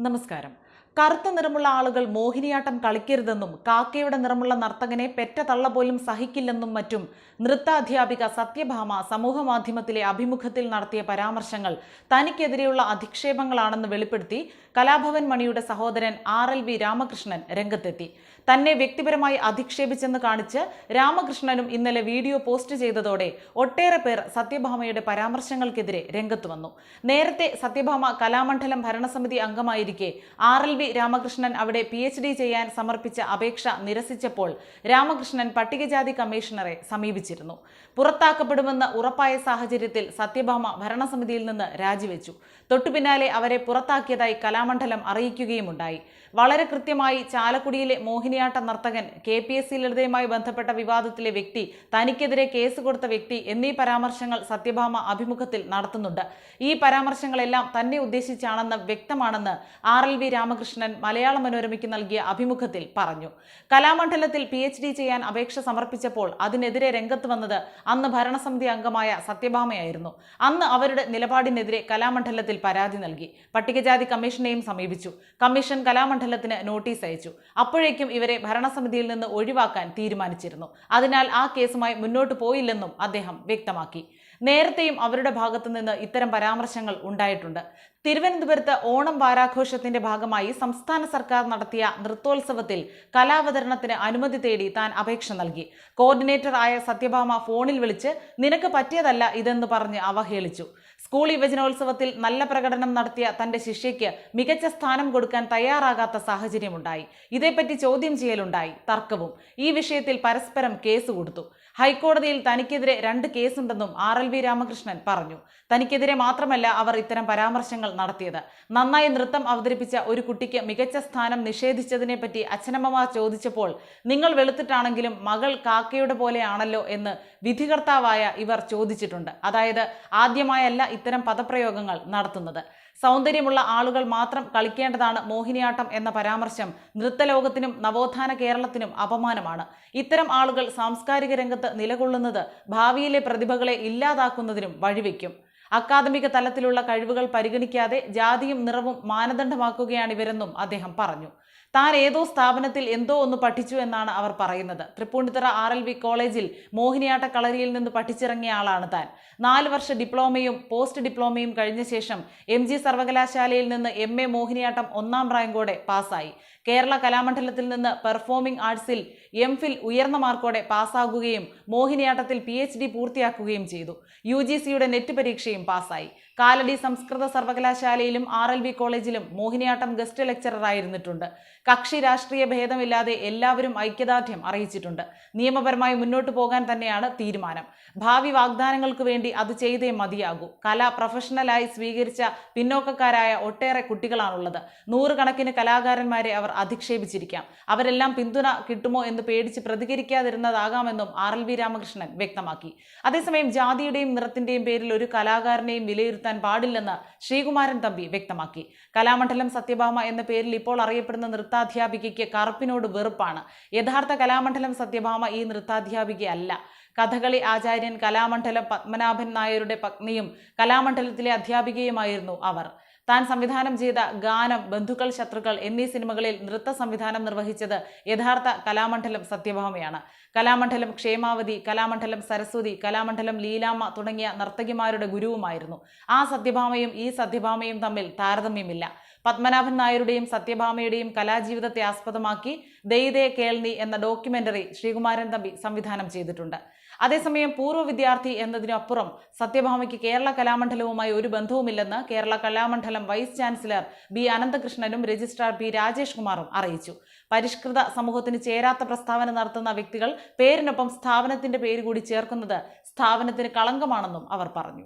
നമസ്കാരം. കറുത്ത നിറമുള്ള ആളുകൾ മോഹിനിയാട്ടം കളിക്കരുതെന്നും കാക്കയുടെ നിറമുള്ള നർത്തകനെ പെറ്റ തള്ള പോലും സഹിക്കില്ലെന്നും മറ്റും നൃത്താധ്യാപിക സത്യഭാമ സമൂഹമാധ്യമത്തിലെ അഭിമുഖത്തിൽ നടത്തിയ പരാമർശങ്ങൾ തനിക്കെതിരെയുള്ള അധിക്ഷേപങ്ങളാണെന്ന് വെളിപ്പെടുത്തി കലാഭവൻ മണിയുടെ സഹോദരൻ ആർ എൽ വി രാമകൃഷ്ണൻ രംഗത്തെത്തി. തന്നെ വ്യക്തിപരമായി അധിക്ഷേപിച്ചെന്ന് കാണിച്ച് രാമകൃഷ്ണനും ഇന്നലെ വീഡിയോ പോസ്റ്റ് ചെയ്തതോടെ ഒട്ടേറെ പേർ സത്യഭാമയുടെ പരാമർശങ്ങൾക്കെതിരെ രംഗത്ത് വന്നു. നേരത്തെ സത്യഭാമ കലാമണ്ഡലം ഭരണസമിതി അംഗമായിരിക്കെ ആർ എൽ വി രാമകൃഷ്ണൻ അവിടെ പി എച്ച് ഡി ചെയ്യാൻ സമർപ്പിച്ച അപേക്ഷ നിരസിച്ചപ്പോൾ രാമകൃഷ്ണൻ പട്ടികജാതി കമ്മീഷണറെ സമീപിച്ചിരുന്നു. പുറത്താക്കപ്പെടുമെന്ന് ഉറപ്പായ സാഹചര്യത്തിൽ സത്യഭാമ ഭരണസമിതിയിൽ നിന്ന് രാജിവെച്ചു. തൊട്ടുപിന്നാലെ അവരെ പുറത്താക്കിയതായി കലാമണ്ഡലം അറിയിക്കുകയുമുണ്ടായി. വളരെ കൃത്യമായി ചാലക്കുടിയിലെ മോഹിനിയാട്ട നർത്തകൻ കെ പി എസ് സി ലളിതയുമായി ബന്ധപ്പെട്ട വിവാദത്തിലെ വ്യക്തി തനിക്കെതിരെ കേസ് കൊടുത്ത വ്യക്തി എന്നീ പരാമർശങ്ങൾ സത്യഭാമ അഭിമുഖത്തിൽ നടത്തുന്നുണ്ട്. ഈ പരാമർശങ്ങളെല്ലാം തന്നെ ഉദ്ദേശിച്ചാണെന്ന് വ്യക്തമാണെന്ന് ആർ എൽ വി രാമകൃഷ്ണൻ മലയാള മനോരമയ്ക്ക് നൽകിയ അഭിമുഖത്തിൽ പറഞ്ഞു. കലാമണ്ഡലത്തിൽ പി എച്ച് ഡി ചെയ്യാൻ അപേക്ഷ സമർപ്പിച്ചപ്പോൾ അതിനെതിരെ രംഗത്ത് വന്നത് അന്ന് ഭരണസമിതി അംഗമായ സത്യഭാമയായിരുന്നു. അന്ന് അവരുടെ നിലപാടിനെതിരെ കലാമണ്ഡലത്തിൽ പരാതി നൽകി. പട്ടികജാതി കമ്മീഷനെയും സമീപിച്ചു. കമ്മീഷൻ കലാമണ്ഡലത്തിന് നോട്ടീസ് അയച്ചു. അപ്പോഴേക്കും ഇവരെ ഭരണസമിതിയിൽ നിന്ന് ഒഴിവാക്കാൻ തീരുമാനിച്ചിരുന്നു. അതിനാൽ ആ കേസുമായി മുന്നോട്ട് പോയില്ലെന്നും അദ്ദേഹം വ്യക്തമാക്കി. നേരത്തെയും അവരുടെ ഭാഗത്തു നിന്ന് ഇത്തരം പരാമർശങ്ങൾ ഉണ്ടായിട്ടുണ്ട്. തിരുവനന്തപുരത്ത് ഓണം വാരാഘോഷത്തിന്റെ ഭാഗമായി സംസ്ഥാന സർക്കാർ നടത്തിയ നൃത്തോത്സവത്തിൽ കലാവതരണത്തിന് അനുമതി തേടി താൻ അപേക്ഷ നൽകി. കോർഡിനേറ്റർ ആയ സത്യഭാമ ഫോണിൽ വിളിച്ച് നിനക്ക് പറ്റിയതല്ല ഇതെന്ന് പറഞ്ഞ് അവഹേളിച്ചു. സ്കൂൾ യുവജനോത്സവത്തിൽ നല്ല പ്രകടനം നടത്തിയ തന്റെ ശിഷ്യയ്ക്ക് മികച്ച സ്ഥാനം കൊടുക്കാൻ തയ്യാറാകാത്ത സാഹചര്യമുണ്ടായി. ഇതേപ്പറ്റി ചോദ്യം ചെയ്യലുണ്ടായി. തർക്കവും. ഈ വിഷയത്തിൽ പരസ്പരം കേസ് കൊടുത്തു. ഹൈക്കോടതിയിൽ തനിക്കെതിരെ രണ്ട് കേസുണ്ടെന്നും ആർ എൽ വി രാമകൃഷ്ണൻ പറഞ്ഞു. തനിക്കെതിരെ മാത്രമല്ല അവർ ഇത്തരം പരാമർശങ്ങൾ നടത്തിയത്. നന്നായി നൃത്തം അവതരിപ്പിച്ച ഒരു കുട്ടിക്ക് മികച്ച സ്ഥാനം നിഷേധിച്ചതിനെപ്പറ്റി അച്ഛനമ്മമാർ ചോദിച്ചപ്പോൾ നിങ്ങൾ വെളുത്തിട്ടാണെങ്കിലും മകൾ കാക്കയുടെ പോലെയാണല്ലോ എന്ന് വിധികർത്താവായ ഇവർ ചോദിച്ചിട്ടുണ്ട്. അതായത് ആദ്യമായല്ല ഇത്തരം പദപ്രയോഗങ്ങൾ നടത്തുന്നത്. സൗന്ദര്യമുള്ള ആളുകൾ മാത്രം കളിക്കേണ്ടതാണ് മോഹിനിയാട്ടം എന്ന പരാമർശം നൃത്തലോകത്തിനും നവോത്ഥാന കേരളത്തിനും അപമാനമാണ്. ഇത്തരം ആളുകൾ സാംസ്കാരിക രംഗത്ത് നിലകൊള്ളുന്നത് ഭാവിയിലെ പ്രതിഭകളെ ഇല്ലാതാക്കുന്നതിനും വഴിവെക്കും. അക്കാദമിക തലത്തിലുള്ള കഴിവുകൾ പരിഗണിക്കാതെ ജാതിയും നിറവും മാനദണ്ഡമാക്കുകയാണിവരെന്നും അദ്ദേഹം പറഞ്ഞു. താൻ ഏതോ സ്ഥാപനത്തിൽ എന്തോ ഒന്ന് പഠിച്ചു എന്നാണ് അവർ പറയുന്നത്. തൃപ്പൂണിത്തറ ആർ എൽ വി കോളേജിൽ മോഹിനിയാട്ട കളരിയിൽ നിന്ന് പഠിച്ചിറങ്ങിയ ആളാണ് താൻ. നാല് വർഷ ഡിപ്ലോമയും പോസ്റ്റ് ഡിപ്ലോമയും കഴിഞ്ഞ ശേഷം എം ജി സർവകലാശാലയിൽ നിന്ന് എം എ മോഹിനിയാട്ടം ഒന്നാം റാങ്കോടെ പാസ്സായി. കേരള കലാമണ്ഡലത്തിൽ നിന്ന് പെർഫോമിംഗ് ആർട്സിൽ എം ഫിൽ ഉയർന്ന മാർക്കോടെ പാസ്സാകുകയും മോഹിനിയാട്ടത്തിൽ പി എച്ച് ഡി പൂർത്തിയാക്കുകയും ചെയ്തു. യു ജി സിയുടെ നെറ്റ് പരീക്ഷയും പാസ്സായി. കാലടി സംസ്കൃത സർവകലാശാലയിലും ആർ എൽ വി കോളേജിലും മോഹിനിയാട്ടം ഗസ്റ്റ് ലെക്ചററായിരുന്നിട്ടുണ്ട്. കക്ഷി രാഷ്ട്രീയ ഭേദമില്ലാതെ എല്ലാവരും ഐക്യദാർഢ്യം അറിയിച്ചിട്ടുണ്ട്. നിയമപരമായി മുന്നോട്ടു പോകാൻ തന്നെയാണ് തീരുമാനം. ഭാവി വാഗ്ദാനങ്ങൾക്ക് വേണ്ടി അത് ചെയ്തേ മതിയാകൂ. കല പ്രൊഫഷണലായി സ്വീകരിച്ച പിന്നോക്കക്കാരായ ഒട്ടേറെ കുട്ടികളാണുള്ളത്. നൂറുകണക്കിന് കലാകാരന്മാരെ അവർ അധിക്ഷേപിച്ചിരിക്കാം. അവരെല്ലാം പിന്തുണ കിട്ടുമോ എന്ന് പേടിച്ച് പ്രതികരിക്കാതിരുന്നതാകാമെന്നും ആർ എൽ വി രാമകൃഷ്ണൻ വ്യക്തമാക്കി. അതേസമയം ജാതിയുടെയും നിറത്തിന്റെയും പേരിൽ ഒരു കലാകാരനെയും വിലയിരുത്താൻ പാടില്ലെന്ന് ശ്രീകുമാരൻ തമ്പി വ്യക്തമാക്കി. കലാമണ്ഡലം സത്യഭാമ എന്ന പേരിൽ ഇപ്പോൾ അറിയപ്പെടുന്ന നൃത്താധ്യാപികയ്ക്ക് കറുപ്പിനോട് വെറുപ്പാണ്. യഥാർത്ഥ കലാമണ്ഡലം സത്യഭാമ ഈ നൃത്താധ്യാപികയല്ല. കഥകളി ആചാര്യൻ കലാമണ്ഡലം പത്മനാഭൻ നായരുടെ പത്നിയും കലാമണ്ഡലത്തിലെ അധ്യാപികയുമായിരുന്നു അവർ. താൻ സംവിധാനം ചെയ്ത ഗാനം ബന്ധുക്കൾ ശത്രുക്കൾ എന്നീ സിനിമകളിൽ നൃത്ത സംവിധാനം നിർവഹിച്ചത് യഥാർത്ഥ കലാമണ്ഡലം സത്യഭാമയാണ്. കലാമണ്ഡലം ക്ഷേമാവതി കലാമണ്ഡലം സരസ്വതി കലാമണ്ഡലം ലീലാമ്മ തുടങ്ങിയ നർത്തകിമാരുടെ ഗുരുവുമായിരുന്നു. ആ സത്യഭാമയും ഈ സത്യഭാമയും തമ്മിൽ താരതമ്യമില്ല. പത്മനാഭൻ നായരുടെയും സത്യഭാമയുടെയും കലാജീവിതത്തെ ആസ്പദമാക്കി ദൈതേ കേൾനി എന്ന ഡോക്യുമെന്ററി ശ്രീകുമാരൻ തമ്പി സംവിധാനം ചെയ്തിട്ടുണ്ട്. അതേസമയം പൂർവ വിദ്യാർത്ഥി എന്നതിനപ്പുറം സത്യഭാമയ്ക്ക് കേരള കലാമണ്ഡലവുമായി ഒരു ബന്ധവുമില്ലെന്ന് Kerala Kalamandalam vice chancellor B അനന്തകൃഷ്ണനും registrar P Rajesh കുമാറും അറിയിച്ചു. പരിഷ്കൃത സമൂഹത്തിന് ചേരാത്ത പ്രസ്താവന നടത്തുന്ന വ്യക്തികൾ പേരിനൊപ്പം സ്ഥാപനത്തിന്റെ പേര് കൂടി ചേർക്കുന്നത് സ്ഥാപനത്തിന് കളങ്കമാണെന്നും അവർ പറഞ്ഞു.